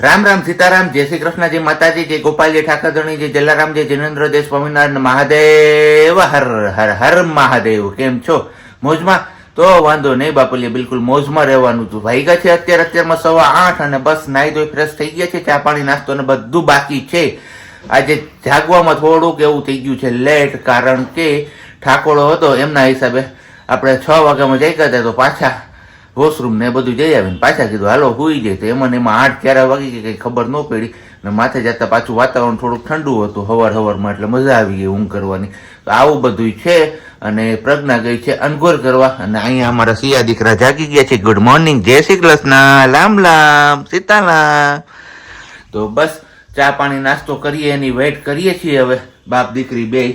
રામ રામ સીતારામ, જય શ્રી કૃષ્ણ, જય માતાજી, જય ગોપાલજી ઠાકરધણી જય જલારામ, જય જિનેન્દ્ર, જય સ્વામિનારાયણ મહાદેવ, હર હર હર મહાદેવ. કેમ છો? મોજમાં? તો વાંધો નહીં બાપુલી, બિલકુલ મોજમાં રહેવાનું હતું ગયા છે અત્યારે, અત્યારમાં સવા આઠ અને બસ નાઈ ધોઈ ફ્રેશ થઈ ગયા છે. ચા પાણી, નાસ્તો ને બધું બાકી છે. આજે જાગવામાં થોડુંક એવું થઈ ગયું છે લેટ, કારણ કે ઠાકોરો હતો. એમના હિસાબે આપણે છ વાગ્યામાં જઈ ગયા હતા તો પાછા વોશરૂમ ને બધું જઈ આવીને પાછા કીધું, હાલો, હોઈ જાય. તો એમાં એમાં આઠ ક્યારે વાગી કે કઈ ખબર ન પડી. ને માથે જતા પાછું વાતાવરણ થોડુંક ઠંડુ હતું, હવાર હવારમાં, એટલે મજા આવી ગઈ ઊંઘ કરવાની. તો આવું બધું છે, અને પ્રજ્ઞા ગઈ છે અનગોર કરવા, અને અહીંયા અમારા સિયા દીકરા જાગી ગયા છે. ગુડ મોર્નિંગ જય શ્રી કૃષ્ણ. લામ લામ સીતાલામ તો બસ, ચા પાણી નાસ્તો કરીએ, એની વેઇટ કરીએ છીએ હવે, બાપ દીકરી બે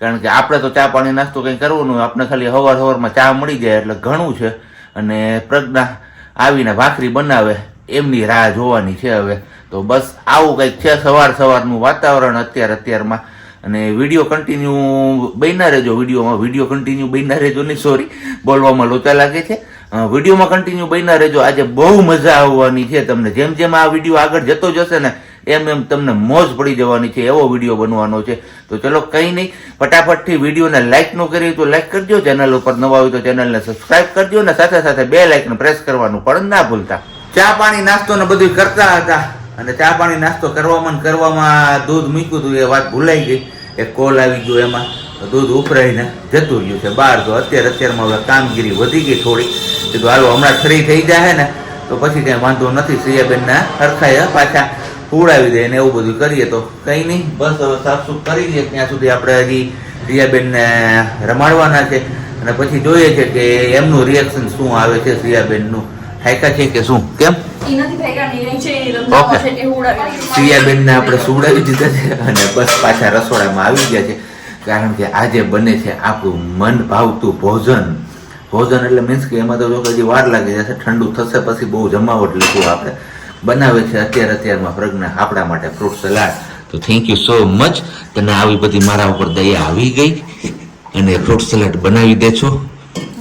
કારણ કે આપણે તો ચા પાણી નાસ્તો કંઈ કરવાનું હોય, આપણે ખાલી હવાર હવારમાં ચા મળી જાય, એટલે ઘણું છે. અને પ્રજ્ઞા આવીને ભાખરી બનાવે, એમની રાહ જોવાની છે હવે. તો બસ આવું કંઈક છે સવાર સવારનું વાતાવરણ અત્યારે અત્યારમાં. અને વીડિયો કન્ટિન્યુ બન્યા રહેજો, વિડીયોમાં વીડિયો કન્ટિન્યુ બન્યા રહેજો નહીં સોરી બોલવામાં લોચા લાગે છે. વિડીયોમાં કન્ટિન્યુ બન્યા રહેજો. આજે બહુ મજા આવવાની છે તમને. જેમ જેમ આ વીડિયો આગળ જતો જશે ને એમ એમ તમને મોજ પડી જવાની છે, એવો વીડિયો બનવાનો છે. તો ચલો કંઈ નહીં, ફટાફટથી વિડીયોને લાઇક ન કરી તો લાઇક કરજો ચેનલ ઉપર નવા હોય તો ચેનલને સબસ્ક્રાઇબ કરજો અને સાથે સાથે બે લાઇકને પ્રેસ કરવાનું પણ ના ભૂલતા. ચા પાણી નાસ્તો ને બધું કરતા હતા અને ચા પાણી નાસ્તો કરવામાં કરવામાં દૂધ મૂક્યું હતું, એ વાત ભૂલાઈ ગઈ. એક કોલ આવી ગયો એમાં. દૂધ ઉભરાઈને જતું રહ્યું છે. બહાર તો અત્યારે અત્યારમાં હવે કામગીરી વધી ગઈ થોડી. કીધું, હાલો, હમણાં ફ્રી થઈ જાય ને. તો પછી કંઈ વાંધો નથી સિયાબેનના હરખાય પાછા. ઉડાવી દે ને એવું બધું કરીએ તો કઈ નહીં. બસ હવે સાફ સુફ કરી દઈએ ત્યાં સુધી આપણે હજી શ્રેયાબેનને રમાડવાના છે. અને પછી જોઈએ છે કે એમનું રિએક્શન શું આવે છે શ્રેયાબેનનું હાયકા છે કે શું? કેમ. પ્રિયાબેનને આપણે સુવડાવી દીધા છે અને બસ પાછા રસોડામાં આવી ગયા છે. કારણ કે આજે બને છે આપણું મન ભાવતું ભોજન. ભોજન એટલે મીન્સ કે એમાં તો જો હજી વાર લાગી જશે ઠંડુ થશે પછી બહુ જમાવટ લીધું આપણે. બનાવે છે અત્યારે અત્યારમાં પ્રજ્ઞા આપણા માટે ફ્રૂટ સલાડ તો થેન્ક યુ સો મચ તને આવી બધી મારા ઉપર દયા આવી ગઈ. અને ફ્રૂટ સલાડ બનાવી દે છો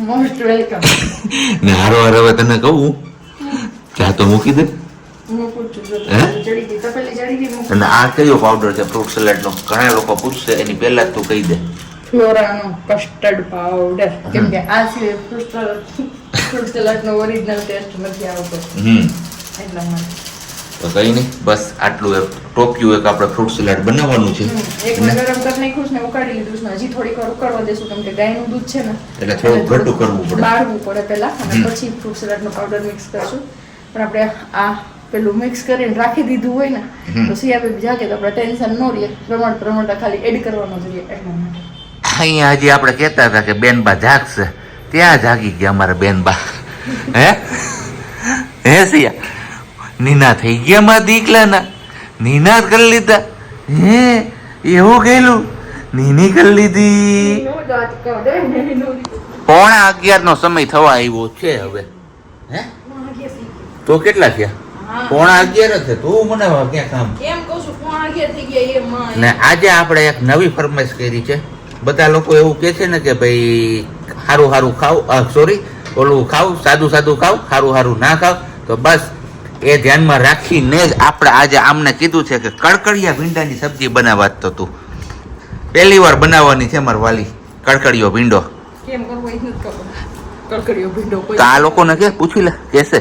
Most welcome. ને હારો હાર હવે તને કહું. ચા તો મૂકી દે. અને આ કયો પાવડર છે ફ્રૂટ સલાડનો ઘણા લોકો પૂછશે એની પહેલા તું કહી દે. ફ્લોરાનો કસ્ટર્ડ પાવડર કેમ કે આ સિવાય ફ્રૂટ ફ્રૂટ સલાડનો ઓરિજિનલ ટેસ્ટ નથી આવતો. હમ. એટલા માટે તો કઈ નહીં બસ આટલું એક ટોપિયું એક આપણે ફ્રૂટ સલાડ બનાવવાનું છે. એક ગરમ કરી નાખ્યું છે ને ઉકાળી લીધું છે હજી થોડીક વાર ઉકાળવા દેશું કેમ કે ગાયનું દૂધ છે ને. એટલે થોડું ઘટું કરવું પડે. બાળવું પડે પહેલા અને. પછી ફ્રૂટ સલાડનો પાવડર મિક્સ કરશું. પણ આપણે આ પેલું મિક્સ કરીને રાખી દીધું હોય ને. તો સિયા જાગે તો આપણે ટેન્શન ન રહીએ. પ્રમાણ પ્રમાણ ખાલી એડ કરવાનો જોઈએ એટલા માટે. અહીંયા હજી આપણે કહેતા હતા કે બેનબા જાગશે. ત્યાં જાગી ગયા અમારા બેનબા હે? હે સિયા નીના થઈ ગયા મારા દીકલાના. નીના કરી લીધા. હે એવું ગયેલું નીની કરી લીધી. પોણા અગિયાર નો સમય થવા આવ્યો છે હવે. હે? તો કેટલા થયા? પોણા અગિયાર જ છે. તું મને ક્યાં કામ? કેમ કહું છું પોણા અગિયાર થઈ ગયા એ માં. ને આજે આપણે એક નવી ફરમાઈશ કરી છે. બધા લોકો એવું કે છે ને કે ભાઈ સારું સારું ખાવ. સોરી ઓલું ખાવ સાદું સાદું ખાવ સારું સારું ના ખાવ. તો બસ એ ધ્યાનમાં રાખીને જ આપણે આજે આમને કીધું છે કે કડકડિયા ભીંડાની સબ્જી બનાવવા તો તું. પહેલી વાર બનાવવાની છે મારી વાલી કડકડિયો ભીંડો. તો આ લોકોને કે પૂછી લે કેસે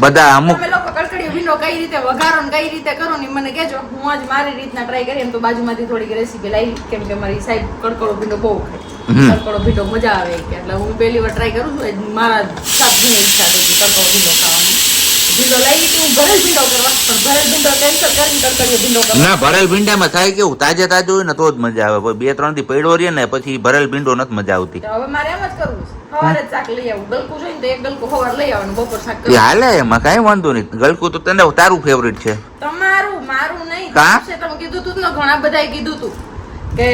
બધા અમુક કઈ રીતે વઘારો ને કઈ રીતે કરો ને મને કેજો હું આજ મારી રીતના ટ્રાય કરી એમ તો બાજુમાંથી થોડીક રેસીપી લાવી કેમ કે મારી સાહેબ કડકડો ભીંડો બહુ ખાય. કડકડો ભીંડો મજા આવે કે એટલે હું પહેલી વાર ટ્રાય કરું છું મારા ઘણી ઈચ્છા થઈ કડકડો ભીંડો ખાવાની. ભીંડો લાવી હતી હું ભરેલ ભીંડો કરવા. પણ ભરેલ ભીંડો કેન્સલ કરીને કડકડીયો ભીંડો કરવા. ના ભરેલ ભીંડામાં થાય કેવું? તાજે તાજો હોય ને તો જ મજા આવે. બે ત્રણથી પડ્યો રહે ને પછી ભરેલ ભીંડો નથી મજા આવતી. હવે મારે એમ જ કરવું છે. સવારે શાક લઈ આવું. ગલકું જોઈને તો એક ગલકું સવાર લઈ આવવાનું બપોર શાક હાલે એમાં કાંઈ વાંધો નહીં. ગલકું તો તને તારું ફેવરિટ છે. તમારું મારું નહીં. કા? તમે કીધું તું ને ઘણા બધાએ કીધું તું. કે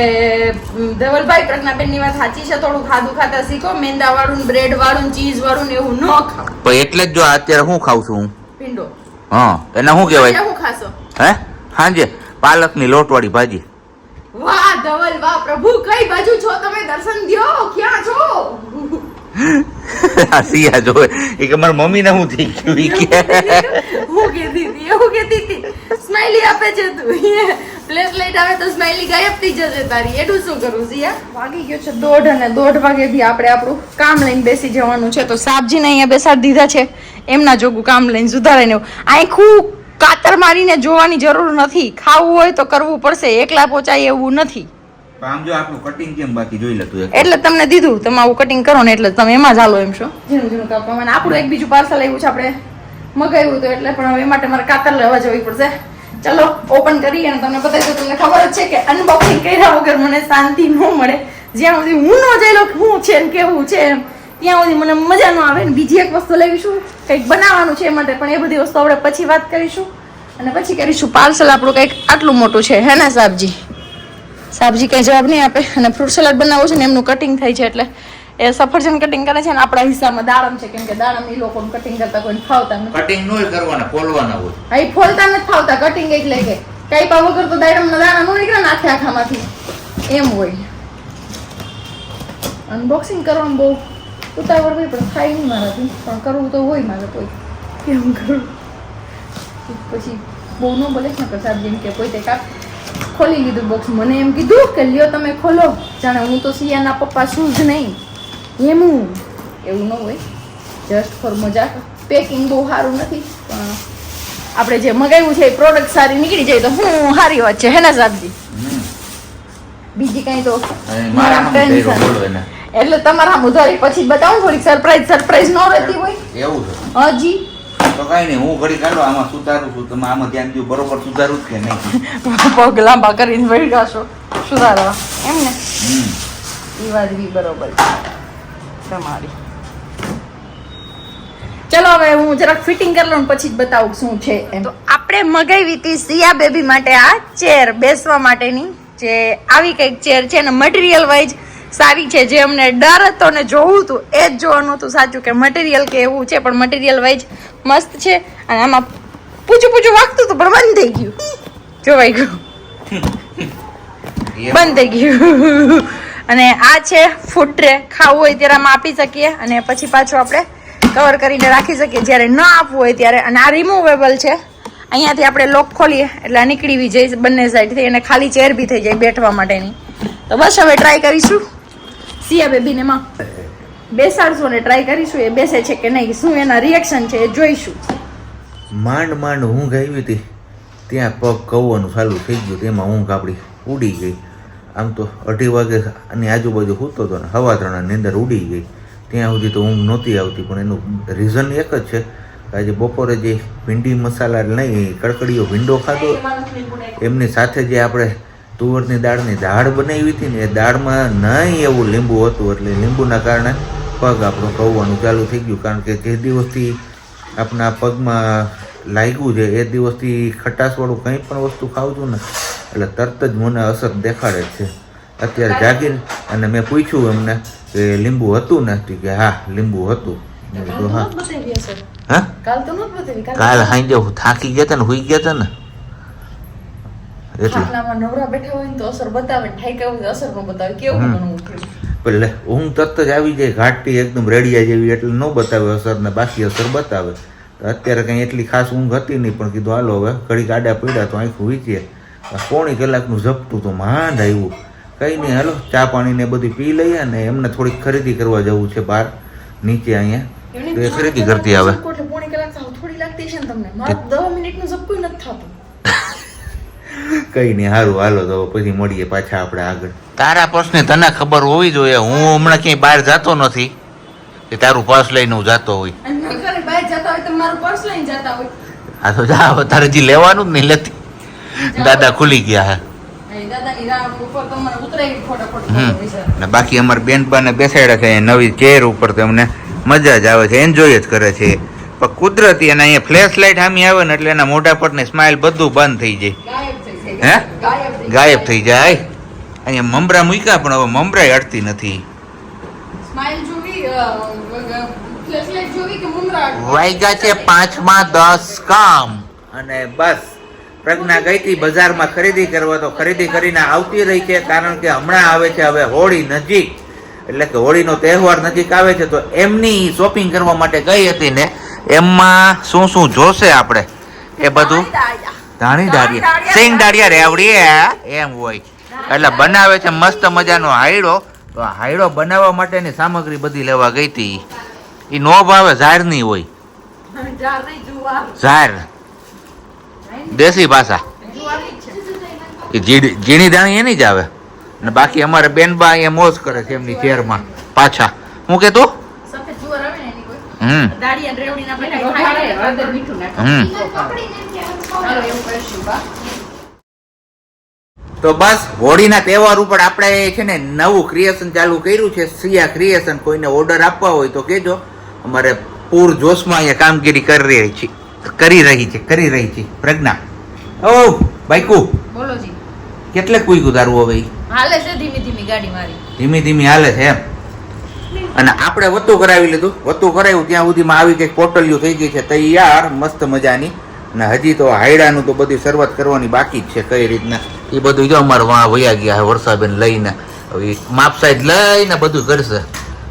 ધવલભાઈ પ્રજ્ઞાબેનની વાત સાચી છે? થોડું ખાધું ખાતા શીખો. મેંદા વાળું બ્રેડ વાળું ચીઝ વાળું ને એવું ન ખાવ પણ એટલે જ જો અત્યારે હું ખાઉં છું હું. ભીંડો. હા એને શું કહેવાય? હું ખાશો? હે? હાંજે પાલકની લોટવાળી ભાજી. વાહ ધવલ વાહ પ્રભુ કઈ બાજુ છો તમે? દર્શન દ્યો ક્યાં છો? આ સિયા જોવે. એ કે મમ્મી ને હું થઈ ગયું. કે હું કહેતી હતી એવું કહેતી હતી. સ્માઈલી આપે છે તું. પ્લેસ લેટ આવે તો સ્માઈલી ગાયબ થઈ જશે તારી. એટલું શું કરું જીયા વાગી ગયો છે દોઢ અને દોઢ વાગેથી આપણે આપણું કામ લઈને બેસી જવાનું છે. તો સાબજીને અહીંયા બેસાડી દીધા છે. એમના જોગું કામ લઈને સુધારાઈને આખું કાતર મારીને જોવાની જરૂર નથી. ખાવું હોય તો કરવું પડશે. એકલા પહોંચાય એવું નથી. આમ જો આપણું કટિંગ કેમ બાકી જોઈ લેતું એટલે તમને દીધું તમે આવું કટિંગ કરો ને એટલે તમે એમાં જ હાલો એમ છો. ઝીણું ઝીણું કાપવા આપણું એક બીજું પાર્સલ આવ્યું છે આપણે. મગાવ્યું હતું એટલે પણ હવે એ માટે મારે કાતર લેવા જવી પડશે. ચલો ઓપન કરી અને તમને બતાવી તમને ખબર જ છે કે અનબોક્સિંગ કર્યા વગર મને શાંતિ ન મળે. જ્યાં સુધી હું ન જઈ લઉં હું છે ને કેવું છે એમ, ત્યાં સુધી મને મજા ન આવે ને બીજી એક વસ્તુ લેવીશું કંઈક બનાવવાનું છે એ માટે પણ એ બધી વસ્તુ આપણે પછી વાત કરીશું. અને પછી કરીશું પાર્સલ આપણું કંઈક આટલું મોટું છે, હે ને સાહેબજી? સાબજી કંઈ જવાબ નહીં આપે. અને ફ્રૂટ સલાડ બનાવવું છે ને એમનું કટિંગ થાય છે એટલે એ સફરજન કટિંગ કરે છે ને આપણા હિસ્સામાં દાડમ છે. કેમ કે દાડમ એ લોકો કટિંગ કરતા કોઈ ફાવતા નથી. કટિંગ નો કરવાના ફોલવાના હોય. હા, એ ફોલતા નથી ફાવતા કટિંગ એટલે કે કાંઈ વગર તો દાડમના દાણા નો નીકળે નાખે આખામાંથી. એમ હોય. અનબોક્સિંગ કરવાનું બહુ ઉતાવળ હોય પણ થાય નહીં મારાથી. પણ કરવું તો હોય મારે કોઈ. કેમ કરું? પછી બહુ ન બોલે છે ને સાહેબ જેમ કે કોઈ તે કાપ ખોલી લીધું બોક્સ મને એમ કીધું કે લ્યો તમે ખોલો. જાણે હું તો સિયાના પપ્પા છું જ નહીં. એમ હું એવું ન હોય. જસ્ટ ફોર મજાક પેકિંગ બહુ સારું નથી પણ આપણે જે મગાવ્યું છે એ પ્રોડક્ટ સારી નીકળી જાય તો હું સારી વાત છે હે ને સાહેબજી બીજી કાંઈ તો મારા હામે. એટલે તમારા મુધારી પછી બતાવું થોડીક સરપ્રાઈઝ સરપ્રાઈઝ ન રહેતી હોય. એવું છે. હજી. તો કઈ નહીં હું ઘડી કાઢો આમાં સુધારું છું. તમે આમાં ધ્યાન દો બરોબર સુધારું જ કે નહીં? પગ લાંબા કરીને વળગા છો. સુધારવા. એમ ને? એ વાત બી બરોબર છે. તમારી ચલો હવે હું જરાક ફિટિંગ કરી લઉં પછી જ બતાવું શું છે એમ. તો આપણે મગાવી હતી સિયા બેબી માટે આ ચેર બેસવા માટેની જે આવી કંઈક ચેર છે અને મટીરિયલ વાઇઝ સારી છે. જે અમને ડર હતો ને જોવું હતું એ જ જોવાનું હતું. સાચું કે મટીરિયલ કે એવું છે પણ મટીરિયલ વાઇઝ મસ્ત છે. અને આમાં પૂછું પૂછું વાગતું હતું પણ બંધ થઈ ગયું. જોવાઈ ગયું. બંધ થઈ ગયું. અને આ છે ફૂડ ટ્રે ખાવું હોય ત્યારે આમાં આપી શકીએ અને પછી પાછું આપણે કવર કરીને રાખી શકીએ. જ્યારે ન આપવું હોય ત્યારે અને આ રિમૂવેબલ છે. અહીંયાથી આપણે લોક ખોલીએ, એટલે આ નીકળી બી જાય, બંને સાઈડથી અને ખાલી ચેર બી થઈ જાય બેઠવા માટેની. તો બસ હવે ટ્રાય કરીશું. સિયા બેબીને માં બેસાડશું અને ટ્રાય કરીશું, એ બેસે છે કે નહીં, શું એના રિએક્શન છે એ જોઈશું. માંડ માંડ ઊંઘ આવી હતી. ત્યાં પગ કવવાનું ચાલુ થઈ ગયું તેમાં ઊંઘ આપણી ઉડી ગઈ. આમ તો અઢી વાગે આની આજુબાજુ સૂતો હતો ને હવા ત્રણા અંદર ઉડી ગઈ. ત્યાં સુધી તો ઊંઘ નહોતી આવતી, પણ એનું રીઝન એક જ છે આજે બપોરે જે ભીંડી મસાલા નહીં કડકડીયો ભીંડો ખાધો, એમની સાથે જે આપણે તુવરની દાળની દાળ બનાવી હતી ને, એ દાળમાં નહીં એવું લીંબુ હતું, એટલે લીંબુના કારણે પગ આપણું કવવાનું ચાલુ થઈ ગયું. કારણ કે જે દિવસથી આપણા પગમાં લાગ્યું છે, એ દિવસથી ખટાશવાળું કંઈ પણ વસ્તુ છું ને એટલે તરત જ મને અસર દેખાડે છે. અત્યારે જાગીને અને મેં પૂછ્યું એમને કે લીંબુ હતું ને કે હા લીંબુ હતું. હા. હા? કાલ સાંજે થાકી ગયા હતા ને હુઈ ગયા હતા ને. એટલે ઊંઘ તરત જ આવી જાય ઘાટી એકદમ રેડિયા જેવી એટલે ન બતાવે અસર ને બાકી અસર બતાવે. તો અત્યારે કંઈ એટલી ખાસ ઊંઘ હતી નહીં પણ કીધું હાલો હવે ઘડી ગાડા પડ્યા તો આખું વીચીએ. પોણી કલાકનું ઝપટું તો માંડ આવ્યું. કંઈ નહીં હાલો ચા પાણી ને બધું પી લઈએ ને એમને થોડીક ખરીદી કરવા જવું છે બહાર નીચે અહીંયા. તો એ ખરીદી કરતી આવે. કોઠે પોણી કલાક થાવ થોડી લાગતી છે ને તમને. મારે દસ મિનિટનું ઝપકું નથી થતું. કઈ નહીં સારું હાલો તો પછી મળીએ પાછા આપણે આગળ. તારા પ્રશ્ને તને ખબર હોવી જોઈએ. હું હમણાં ક્યાંય બહાર જતો નથી. કે તારું પર્સ લઈને હું જતો હોય. બહાર જતા હોય તો મારું પર્સ લઈને જતા હોય. આ તો જા તારે જે લેવાનું જ નહીં લેતી. દાદા ખુલી ગયા હે. હમ. ને બાકી અમારા બેનપાને બેસાડ્યા છે નવી ચેર ઉપર તો અમને મજા જ આવે છે એન્જોય જ કરે છે. પણ કુદરતી અને અહીંયા ફ્લેશ લાઇટ સામે આવે ને એટલે એના મોઢા પર ને સ્માઇલ બધું બંધ થઈ જાય. હે? ગાયબ થઈ જાય. અહીંયા મમરા મૂક્યા પણ હવે મમરાય અડતી નથી. વાગ્યા છે પાંચમાં દસ કામ. અને બસ. પ્રજ્ઞા ગઈ હતી બજારમાં ખરીદી કરવા તો ખરીદી કરીને આવતી રહી છે કારણ કે હમણાં આવે છે હવે હોળી નજીક. એટલે કે હોળીનો તહેવાર નજીક આવે છે તો એમની શોપિંગ કરવા માટે ગઈ હતી ને એમાં શું શું જોશે આપણે? એ બધું? ધાણી દાળિયા સિંગ દાળિયા રેવડી એમ હોય. એટલે બનાવે છે મસ્ત મજાનો હાયડો. તો આ હાયડો બનાવવા માટેની સામગ્રી બધી લેવા ગઈ હતી. એ નો ભાવે ઝારની હોય. ઝાડ. દેશી ભાષા. એ ઝીણી દાણી એની જ આવે. ને બાકી અમારે બેનબા અહીંયા મોજ કરે છે એમની ચેરમાં પાછા. હું કે તું હમ. હમ. તો બસ, હોળીના તહેવાર ઉપર આપણે છે ને નવું ક્રિએશન ચાલુ કર્યું છે. સિયા ક્રિએશન કોઈને ઓર્ડર આપવા હોય તો કેજો. અમારે પૂર જોશમાં અહીંયા કામગીરી કરી રહી છે. કરી રહી છે કરી રહી છે. પ્રજ્ઞા. ઓ બાઈકુ. બોલો જી. કેટલે કુઈકું તારું હવે હાલે છે ધીમી ધીમી ગાડી મારી. ધીમી ધીમી હાલે છે એમ? અને આપણે વતું કરાવી લીધું. વતું કરાવ્યું ત્યાં સુધીમાં આવી કંઈક પોટલિયું થઈ ગઈ છે. તૈયાર મસ્ત મજાની. અને હજી તો હાયડાનું તો બધી શરૂઆત કરવાની બાકી જ છે કઈ રીતના. એ બધું જો અમારે વાં વયા ગયા છે વર્ષાબેન લઈને. હવે ઈ માપ સાઈડ લઈને બધું કરશે.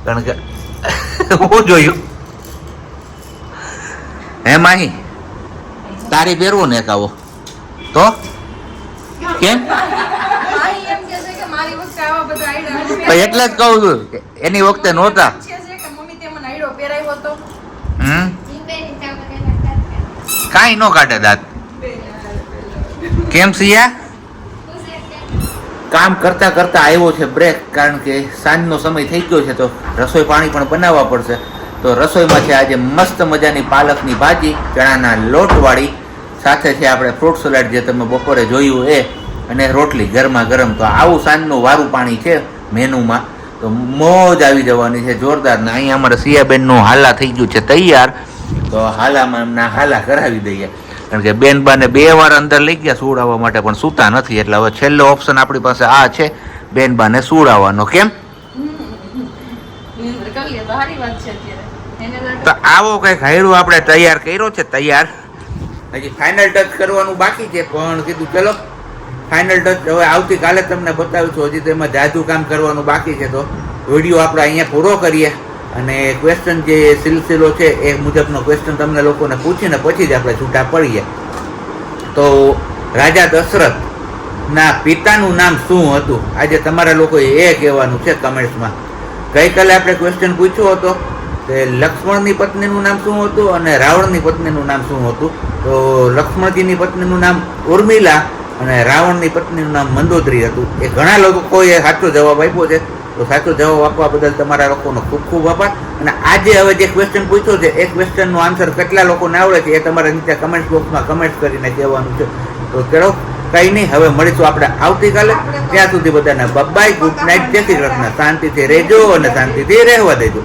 કારણ કે હું જોયું. હે માહી તારી પહેરવો ને એક તો? કેમ? માહી એમ કહે છે કે મારી વખતે આવા બધા આયડા તો એટલે જ કહું છું કે એની વખતે નહોતા. છે છે કે મમ્મી તે મને આયડો પહેરાવ્યો હતો. હમ? કાંઈ નો કાઢે દાંત. કેમ સિયા? કામ કરતા કરતા આવ્યો છે બ્રેક કારણ કે સાંજનો સમય થઈ ગયો છે તો રસોઈ પાણી પણ બનાવવા પડશે. તો રસોઈમાં છે આજે મસ્ત મજાની પાલકની ભાજી, ચણાના લોટવાળી, સાથે છે આપણે ફ્રૂટ સલાડ જે તમે બપોરે જોયું એ, અને રોટલી ગરમા ગરમ. તો આવું સાંજનું વારું પાણી છે મેનુમાં. તો મોજ આવી જવાની છે જોરદાર. ને અહીંયા અમારે સિયાબેનનું હાલા થઈ ગયું છે તૈયાર. તો હાલામાં એમના હાલા કરાવી દઈએ. કારણ કે બેન બાને બે વાર અંદર લઈ ગયા સુવડાવવા માટે, પણ સૂતા નથી. એટલે હવે છેલ્લો ઓપ્શન આપણી પાસે આ છે. બેન બાને સુવડાવવાનો. કેમ? કરી તો વાત છે તો આવો કંઈક હાયડું આપણે તૈયાર કર્યો છે, તૈયાર. હજી ફાઇનલ ટચ કરવાનું બાકી છે, પણ કીધું ચલો. ફાઇનલ ટચ હવે આવતીકાલે તમને બતાવું છું, હજી તો એમાં જાજુ કામ કરવાનું બાકી છે તો. વીડિયો આપણે અહીંયા પૂરો કરીએ. અને ક્વેશ્ચન જે સિલસિલો છે, એ મુજબનો ક્વેશ્ચન તમને લોકોને પૂછીને પછી જ આપણે છૂટા પડીએ. તો રાજા દશરથ ના પિતાનું નામ શું હતું? આજે તમારા લોકોએ એ કહેવાનું છે કમેન્ટ્સમાં ગઈકાલે આપણે ક્વેશ્ચન પૂછ્યો હતો. કે લક્ષ્મણની પત્નીનું નામ શું હતું અને રાવણની પત્નીનું નામ શું હતું? તો લક્ષ્મણજીની પત્નીનું નામ ઉર્મિલા અને રાવણની પત્નીનું નામ મંદોદરી હતું. એ ઘણા લોકોએ સાચો જવાબ આપ્યો છે. તો સાચો જવાબ આપવા બદલ તમારા લોકોનો ખૂબ ખૂબ આભાર. અને આજે હવે જે ક્વેશ્ચન પૂછ્યો છે, એ ક્વેશ્ચનનો આન્સર કેટલા લોકોને આવડે છે એ તમારે નીચે કમેન્ટ બોક્સમાં કમેન્ટ કરીને કહેવાનું છે. તો ચલો, કંઈ નહીં, હવે મળીશું આપણે આવતીકાલે. ત્યાં સુધી બધાને બબાઈ ગુડ નાઇટ જય શ્રી કૃષ્ણ. શાંતિથી રહેજો અને શાંતિથી રહેવા દેજો.